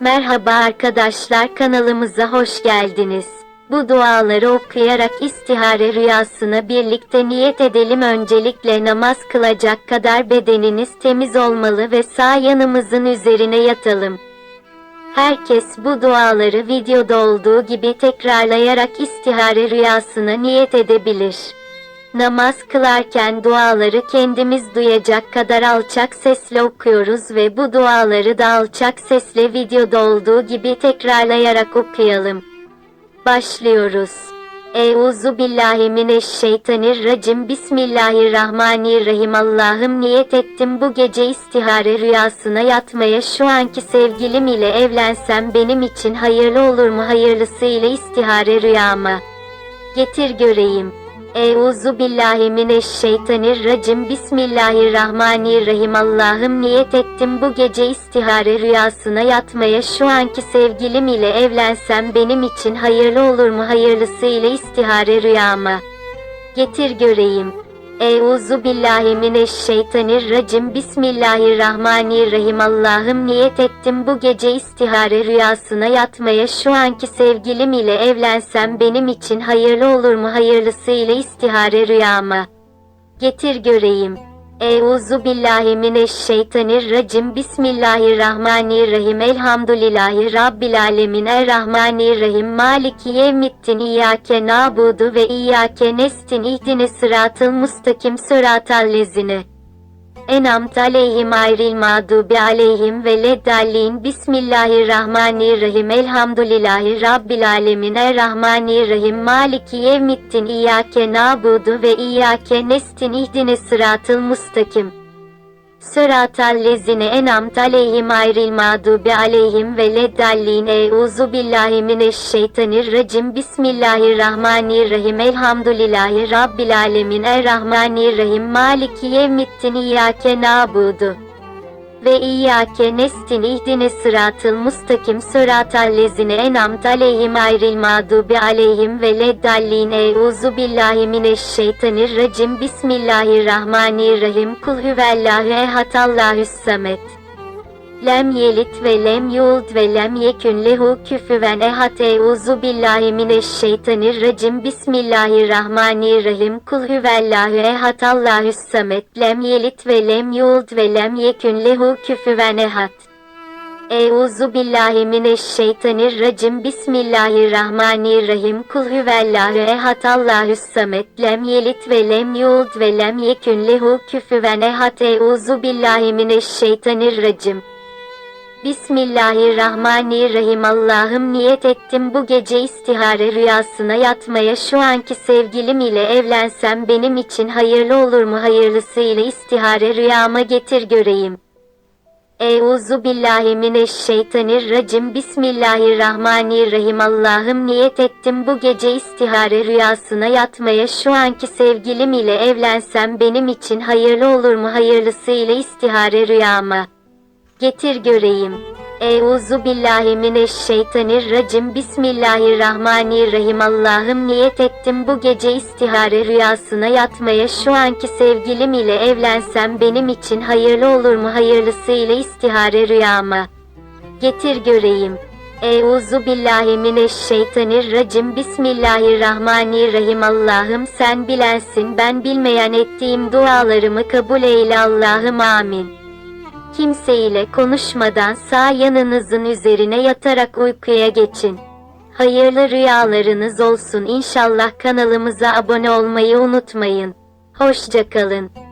Merhaba arkadaşlar kanalımıza hoş geldiniz. Bu duaları okuyarak istihare rüyasına birlikte niyet edelim. Öncelikle namaz kılacak kadar bedeniniz temiz olmalı ve sağ yanımızın üzerine yatalım. Herkes bu duaları videoda olduğu gibi tekrarlayarak istihare rüyasına niyet edebilir. Namaz kılarken duaları kendimiz duyacak kadar alçak sesle okuyoruz ve bu duaları da alçak sesle videoda olduğu gibi tekrarlayarak okuyalım. Başlıyoruz. Euzu billahi mineşşeytanirracim Bismillahirrahmanirrahim Allah'ım niyet ettim bu gece istihare rüyasına yatmaya şu anki sevgilim ile evlensem benim için hayırlı olur mu hayırlısı ile istihare rüyama. Getir göreyim. Euzu billahi mineşşeytanirracim Bismillahirrahmanirrahim Allah'ım niyet ettim bu gece istihare rüyasına yatmaya şu anki sevgilim ile evlensem benim için hayırlı olur mu hayırlısı ile istihare rüyama. Getir göreyim. Euzu billahi mineşşeytanirracim Bismillahirrahmanirrahim Allah'ım niyet ettim bu gece istihare rüyasına yatmaya şu anki sevgilim ile evlensem benim için hayırlı olur mu hayırlısı ile istihare rüyama. Getir göreyim. Euzu billahi mineşşeytanirracim. Bismillahirrahmanirrahim. Elhamdülillahi Rabbil alemin Errahmanirrahim. Maliki yevmiddin. İyyâke nâbudu ve İyyâke nestin ihdine sıratıl mustakim sıratal lezine. Enamt aleyhim ayril mağdubi aleyhim ve leddallin. Bismillahirrahmanirrahim. Elhamdülillahi Rabbil alemin. Errahmanirrahim. Maliki yevmiddin. İyyâke nâbudu ve İyyâke nestin. İhdine sıratıl mustakim. Sıratal lezine enamt aleyhim ayril mağdubi aleyhim ve leddallin. Euzu billahi mineşşeytanirracim. Bismillahirrahmanirrahim. Elhamdülillahi Rabbil alemin. Errahmanirrahim. Maliki yevmiddin. İyyâke nâbudu ve İyyâke nestin ihdine sıratıl mustakim sıratal lezine enamt aleyhim ayril mağdubi aleyhim ve leddallin. Euzu billahi mineşşeytanirracim. Bismillahirrahmanirrahim. Kul huvallahu ehad. Allahüs samet Lem yelit ve lem yuld ve lem yekün lehu küfüven ehad Euzu billahi mineşşeytanirracim Bismillahirrahmanirrahim. Kul huvallahu ehad Allahüs samet. Lem yelit ve lem yuld ve lem yekün lehu küfüven ehad. Euzu billahi mineşşeytanirracim Bismillahirrahmanirrahim. Kul huvallahu ehad Allahüs samet. Lem yelit ve lem yuld ve lem yekün lehu küfüven ehad. Euzu billahi mineşşeytanirracim Bismillahirrahmanirrahim. Allah'ım niyet ettim bu gece istihare rüyasına yatmaya. Şu anki sevgilim ile evlensem benim için hayırlı olur mu? Hayırlısı ile istihare rüyama getir göreyim. Euzu billahi mineşşeytanirracim. Bismillahirrahmanirrahim. Allah'ım niyet ettim bu gece istihare rüyasına yatmaya. Şu anki sevgilim ile evlensem benim için hayırlı olur mu? Hayırlısı ile istihare rüyama. Getir göreyim. Euzu billahi mineşşeytanirracim Bismillahirrahmanirrahim Allah'ım niyet ettim bu gece istihare rüyasına yatmaya şu anki sevgilim ile evlensem benim için hayırlı olur mu hayırlısı ile istihare rüyama. Getir göreyim. Euzu billahi mineşşeytanirracim Bismillahirrahmanirrahim Allah'ım sen bilensin ben bilmeyen ettiğim dualarımı kabul eyle Allah'ım amin. Kimseyle konuşmadan sağ yanınızın üzerine yatarak uykuya geçin. Hayırlı rüyalarınız olsun inşallah kanalımıza abone olmayı unutmayın. Hoşçakalın.